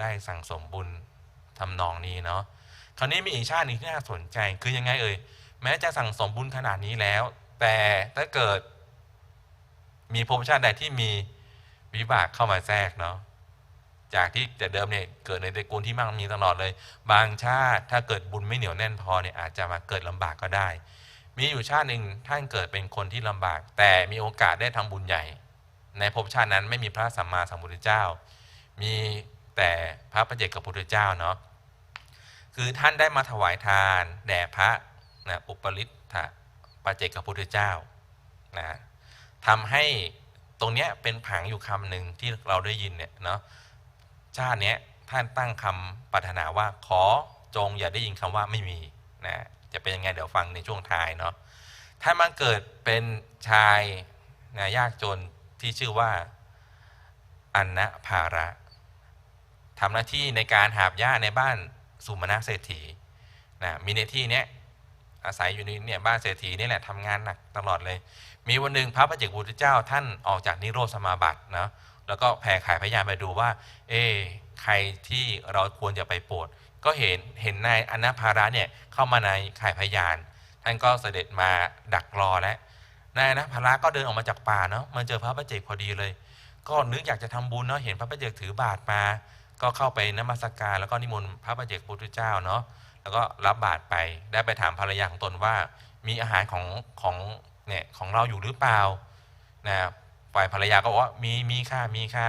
ได้สั่งสมบุญทำนองนี้เนาะคราวนี้มีอีกชาติหนึ่งที่น่าสนใจคือยังไงเอ่ยแม้จะสั่งสมบุญขนาดนี้แล้ว แต่ถ้าเกิด มีภพชาติใดที่มีวิบากเข้ามาแทรกเนาะจากที่แต่เดิมเนี่ยเกิดในตระกูลที่มั่งมีตลอดเลย บางชาติถ้าเกิดบุญไม่เหนียวแน่นพอเนี่ยอาจจะมาเกิดลำบากก็ได้ มีอยู่ชาติหนึ่งท่านเกิดเป็นคนที่ลำบาก แต่มีโอกาสได้ทำบุญใหญ่ ในภพชาตินั้นไม่มีพระสัมมาสัมพุทธเจ้า มี แต่พระประเจกกับพุทธเจ้าเนาะคือท่านได้มาถวายทานแด่พระนะอุปริตถะประเจกกับพุทธเจ้านะทำให้ตรงเนี้ยเป็นผังอยู่คำหนึ่งที่เราได้ยินเนี่ยเนาะชาติเนี้ยท่านตั้งคำปรารถนาว่าขอจงอย่าได้ยินคำว่าไม่มีนะจะเป็นยังไงเดี๋ยวฟังในช่วงท้ายเนาะท่านมาเกิดเป็นชายนะยากจนที่ชื่อว่า อันนะภาระ ทำหน้าที่ในการหาบหญ้าในบ้านสุมาณะเศรษฐีนะมีในที่เนี้ยอาศัยอยู่ในเนี่ยบ้านเศรษฐีนี่แหละทำงานหนักตลอดเลย มีวันหนึ่งพระประเจกพุทธเจ้าท่านออกจากนิโรธสมาบัตินะแล้วก็แผ่ขายพยานไปดูว่า เอ๊ใครที่เราควรจะไปโปรด ก็เห็นเห็นนายอนาภาระเนี่ยเข้ามาในขายพยาน ท่านก็เสด็จมาดักรอแล้วนายอนาภาระก็เดินออกมาจากป่าเนาะมาเจอพระประเจกพอดีเลย ก็นึกอยากจะทำบุญเนาะเห็นพระประเจกถือบาตรมา ก็เข้าไปนมัสการแล้วก็นิมนต์พระประเจกพุทธเจ้าเนาะแล้วก็รับบาตรไปได้ไปถามภรรยาของตนว่า มีอาหารของของเนี่ยของเราอยู่หรือเปล่านะฝ่ายภรรยาก็บอกว่ามีมีค่ามีค่า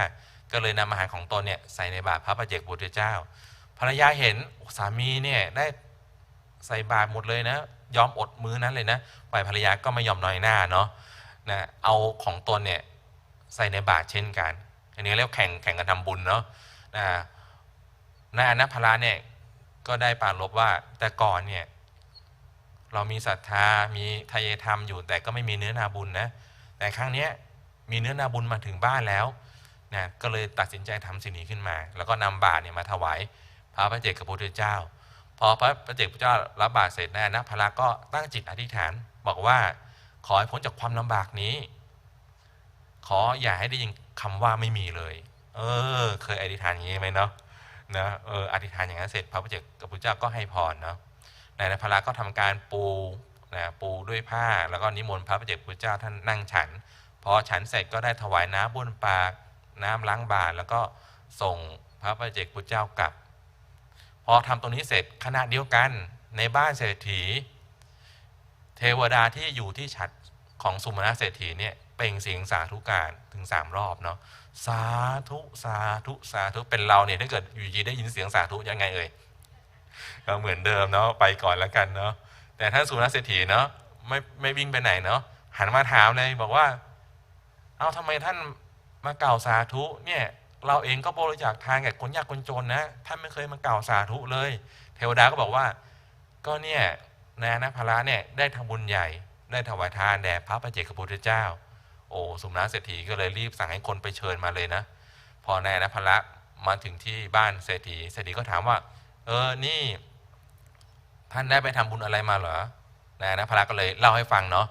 ก็เลยนำอาหารของตนเนี่ยใส่ในบาตรพระประเจกพุทธเจ้า ภรรยาเห็นสามีเนี่ยได้ใส่บาตรหมดเลยนะยอมอดมื้อนั้นเลยนะฝ่ายภรรยาก็ไม่ยอมน้อยหน้าเนาะนะเอาของตนเนี่ยใส่ในบาตรเช่นกัน อันนี้เรียกแข่งแข่งกันทำบุญเนาะ นะนายอนัพราเนี่ยก็ได้ปารบว่าแต่ก่อนเนี่ยเรามีศรัทธา มีทายธรรมอยู่ แต่ก็ไม่มีเนื้อนาบุญนะ แต่ครั้งนี้มีเนื้อนาบุญมาถึงบ้านแล้วนะก็เลยตัดสินใจทำสิ่งนี้ขึ้นมา แล้วก็นำบาตรเนี่ยมาถวายพระพระเจกพระพุทธเจ้า พอพระพระเจกพระเจ้ารับบาตรเสร็จนายอนัพราก็ตั้งจิตอธิษฐานบอกว่าขอให้พ้นจากความลำบากนี้ ขออย่าให้ได้ยินคำว่าไม่มีเลย เออ เคยอธิษฐานอย่างนี้ไหมเนาะนะเอออธิษฐานอย่างนั้นเสร็จพระพุทธเจ้ากับพระเจ้าก็ให้พรเนาะนายนภราก็ทำการปูนะปูด้วยผ้าแล้วก็นิมนต์พระพุทธเจ้าพระเจ้าท่านนั่งฉันพอฉันเสร็จก็ได้ถวายน้ำบ้วนปากน้ำล้างบาตรแล้วก็ส่งพระพุทธเจ้าพระเจ้ากลับ พอทำตรงนี้เสร็จขณะเดียวกันในบ้านเศรษฐี เทวดาที่อยู่ที่ฉัดของสุมาณเศรษฐีเนี่ยเปล่งเสียงสาธุการถึงสามรอบเนาะ สาธุสาธุสาธุเป็นเราเนี่ยถ้าเกิดอยู่ดีได้ยินเสียงสาธุยังไงเอ่ยก็เหมือนเดิมเนาะไปก่อนแล้วกันเนาะแต่ถ้านสุนัขเศรษฐีเนาะไม่ไม่วิ่งไปไหนเนาะหันมาถามเลยบอกว่า เอาทำไมท่านมาเก่าสาธุเนี่ยเราเองก็บริจาคทานแก่คนยากคนจนนะท่านไม่เคยมาเก่าสาธุเลย เทวดาก็บอกว่า ก็เนี่ยนายนะพระเนี่ยได้ทำบุญใหญ่ได้ถวายทานแด่พระประเจกพุทธเจ้า โอ้สุนัขเศรษฐีก็เลยรีบสั่งให้คนไปเชิญมาเลยนะ พอนายนภละมาถึงที่บ้านเศรษฐีเศรษฐีก็ถามว่า เออนี่ท่านได้ไปทำบุญอะไรมาเหรอนายนภละก็เลยเล่าให้ฟังเนาะ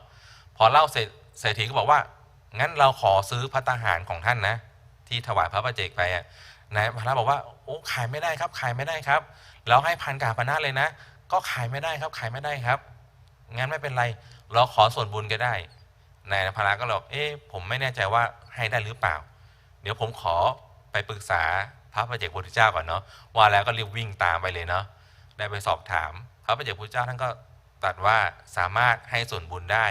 พอเล่าเสร็จเศรษฐีก็บอกว่า งั้นเราขอซื้อพัตตาหารของท่านนะ ที่ถวายพระประเจกไปอะนายพระบอกว่าโอ้ขายไม่ได้ครับ ขายไม่ได้ครับเราให้พันกาปนาเลยนะ ก็ขายไม่ได้ครับขายไม่ได้ครับงั้นไม่เป็นไร เราขอส่วนบุญก็ได้ นายพระก็บอกเอ๊ะผมไม่แน่ใจว่าให้ได้หรือเปล่า เดี๋ยวผมขอไปปรึกษาพระประเจกพุทธเจ้าก่อนเนาะว่าแล้วก็รีบวิ่งตามไปเลยเนาะได้ไปสอบถาม พระประเจกพุทธเจ้าท่านก็ตรัสว่าสามารถให้ส่วนบุญได้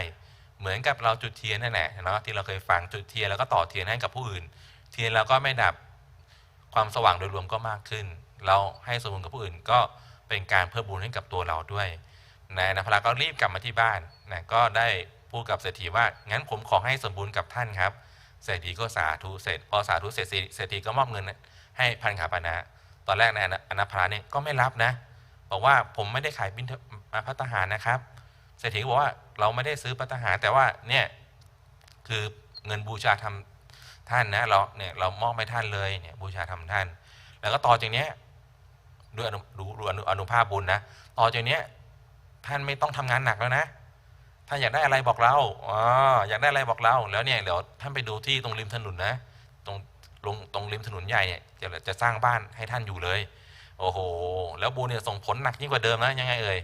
เหมือนกับเราจุดเทียนนั่นแหละเนาะที่เราเคยฟังจุดเทียนแล้วก็ต่อเทียนให้กับผู้อื่น เทียนเราก็ไม่ดับความสว่างโดยรวมก็มากขึ้น เราให้ส่วนบุญกับผู้อื่นก็เป็นการเพิ่มบุญให้กับตัวเราด้วยนายนภราก็รีบกลับมาที่บ้านนะก็ได้ พูดกับเศรษฐีว่า งั้นผมขอให้สมบูรณ์กับท่านครับ เศรษฐีก็สาธุเสร็จ พอสาธุเสร็จเศรษฐีก็มอบเงินให้พันขาปนาตอนแรกนายอนาภราเนี่ยก็ไม่รับนะ บอกว่าผมไม่ได้ขายบินพัตหารนะครับ เศรษฐีบอกว่าเราไม่ได้ซื้อพัตหารแต่ว่าเนี่ยคือเงินบูชาทำท่านนะเราเนี่ยเรามอบให้ท่านเลยเนี่ยบูชาทำท่าน แล้วก็ต่อจากเนี้ยด้วยอนุดูอนุภาพบุญนะ ต่อจากเนี้ยท่านไม่ต้องทำงานหนักแล้วนะ ถ้าอยากได้อะไรบอกเราอ๋ออยากได้อะไรบอกเรา แล้วเนี่ยเดี๋ยวท่านไปดูที่ตรงริมถนนนะ ตรงลงตรงริมถนนใหญ่เนี่ยจะจะสร้างบ้านให้ท่านอยู่เลย โอ้โห แล้วบุญเนี่ยส่งผลหนักยิ่งกว่าเดิมนะยังไงเอ่ย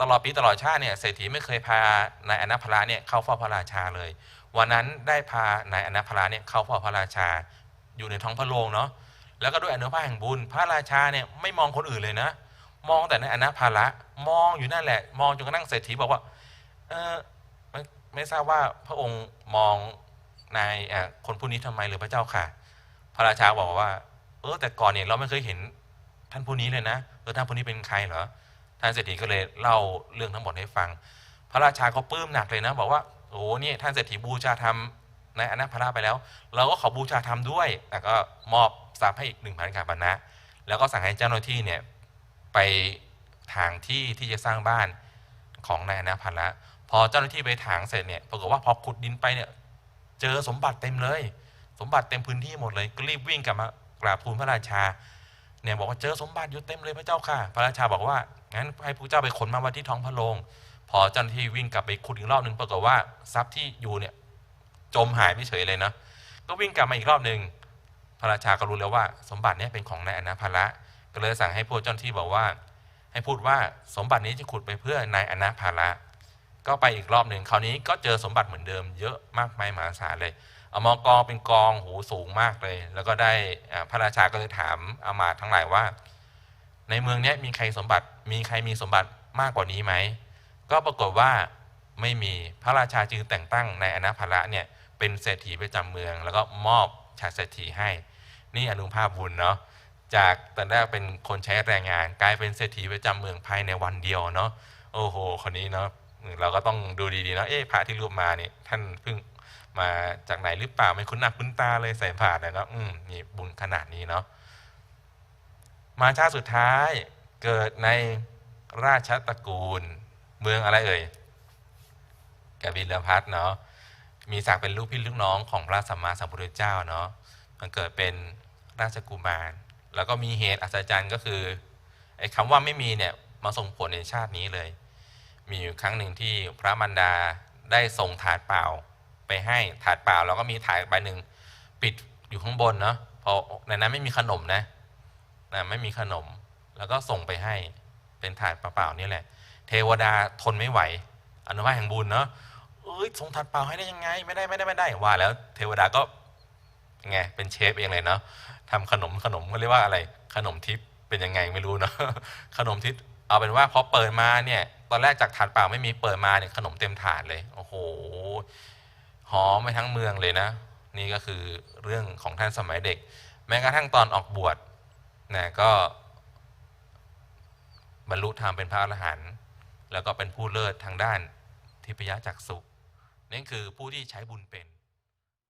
ตลอดปีตลอดชาติเนี่ยเศรษฐีไม่เคยพานายอนัพระเนี่ยเข้าเฝ้าพระราชาเลย วันนั้นได้พานายอนัพระเนี่ยเข้าเฝ้าพระราชา อยู่ในท้องพระโรงเนาะ แล้วก็ด้วยอนุภาพแห่งบุญ พระราชาเนี่ยไม่มองคนอื่นเลยนะ มองแต่ในอนัพระมองอยู่นั่นแหละ มองจนกระทั่งเศรษฐีบอกว่าเออไม่ไม่ทราบว่าพระองค์มองนายคนผู้นี้ทำไมหรือพระเจ้าค่ะ พระราชาบอกว่า เออแต่ก่อนเนี่ยเราไม่เคยเห็นท่านผู้นี้เลยนะเออท่านผู้นี้เป็นใครเหรอท่านเศรษฐีก็เลยเล่าเรื่องทั้งหมดให้ฟัง พระราชาก็ปลื้มหนักเลยนะ บอกว่าโอ้เนี่ยท่านเศรษฐีบูชาธรรมในอนัพระไปแล้ว เราก็ขอบูชาธรรมด้วยแล้วก็มอบทรัพย์ให้อีกหนึ่งพันกาบรรณะแล้วก็สั่งให้เจ้าหน้าที่เนี่ย ไปทางที่ที่จะสร้างบ้านของนายอนัพระพอเจ้าหน้าที่ไปถางเสร็จเนี่ยปรากฏว่าพอขุดดินไปเนี่ยเจอสมบัติเต็มเลย สมบัติเต็มพื้นที่หมดเลยก็รีบวิ่งกลับมากราบทูลพระราชาเนี่ยบอกว่าเจอสมบัติอยู่เต็มเลยพระเจ้าค่ะ พระราชาบอกว่างั้นให้พระเจ้าไปขนมาไว้ที่ท้องพระโรงพอเจ้าหน้าที่วิ่งกลับไปขุดอีกรอบหนึ่งปรากฏว่าทรัพย์ที่อยู่เนี่ยจมหายไปเฉยเลยนะก็วิ่งกลับมาอีกรอบหนึ่งพระราชาก็รู้แล้วว่า สมบัติเนี้เป็นของนายอนาภระ ก็เลยสั่งให้พวกเจ้าหน้าที่บอกว่า ให้พูดว่าสมบัตินี้จะขุดไปเพื่อนายอนาภาระก็ไปอีกรอบหนึ่งคราวนี้ก็เจอสมบัติเหมือนเดิมเยอะมากมายมหาศาลเลยเอามากองเป็นกองหูสูงมากเลย แล้วก็ได้พระราชาก็เลยถามอามาตย์ทั้งหลายว่า ในเมืองนี้มีใครสมบัติมีใครมีสมบัติมากกว่านี้ไหมก็ปรากฏว่าไม่มีพระราชาจึงแต่งตั้งในายอนาภระเนี่ยเป็นเศรษฐีประจำเมือง แล้วก็มอบชาติเศรษฐีให้ นี่อนุภาพบุญเนาะ จากตอนแรกเป็นคนใช้แรงงาน กลายเป็นเศรษฐีประจำเมืองภายในวันเดียวเนาะโอ้โห คนนี้เนาะเราก็ต้องดูดีๆเนาะเอ๊ะพระที่รูปมาเนี่ยท่านเพิ่งมาจากไหนหรือเปล่าไม่คุ้นหน้าคุ้นตาเลยใส่ผ่านนะครับอืมนี่บุญขนาดนี้เนาะมาชาติสุดท้ายเกิดในราชตระกูล เมืองอะไรเอ่ยกบิลพัทเนาะมีศักดิ์เป็นลูกพี่ลูกน้องของพระสัมมาสัมพุทธเจ้าเนาะมันเกิดเป็นราชกุมาร แล้วก็มีเหตุอัศจรรย์ก็คือไอ้คำว่าไม่มีเนี่ยมาส่งผลในชาตินี้เลย มีอยู่ครั้งหนึ่งที่พระมารดาได้ส่งถาดเปล่าไปให้ถาดเปล่าแล้วก็มีถาดใบหนึ่งปิดอยู่ข้างบนเนาะเพราะในนั้นไม่มีขนมนะนะไม่มีขนมแล้วก็ส่งไปให้เป็นถาดเปล่าๆนี่แหละ เทวดาทนไม่ไหว อนุภาพแห่งบุญเนาะเอ้ยส่งถาดเปล่าให้ได้ยังไง ไม่ได้ไม่ได้ไม่ได้ว่า แล้วเทวดาก็ ไงเป็นเชฟเองเลยเนาะทำขนมขนมเขาเรียกว่าอะไรขนมทิพย์เป็นยังไงไม่รู้เนาะขนมทิพย์เอาเป็นว่าพอเปิดมาเนี่ยตอนแรกจากถาดเปล่าไม่มีเปิดมาเนี่ยขนมเต็มถาดเลยโอ้โหหอมไปทั้งเมืองเลยนะ นี่ก็คือเรื่องของท่านสมัยเด็ก แม้กระทั่งตอนออกบวชนะก็บรรลุธรรมเป็นพระอรหันต์แล้วก็เป็นผู้เลิศทางด้านทิพยจักษุนั่นคือผู้ที่ใช้บุญเป็น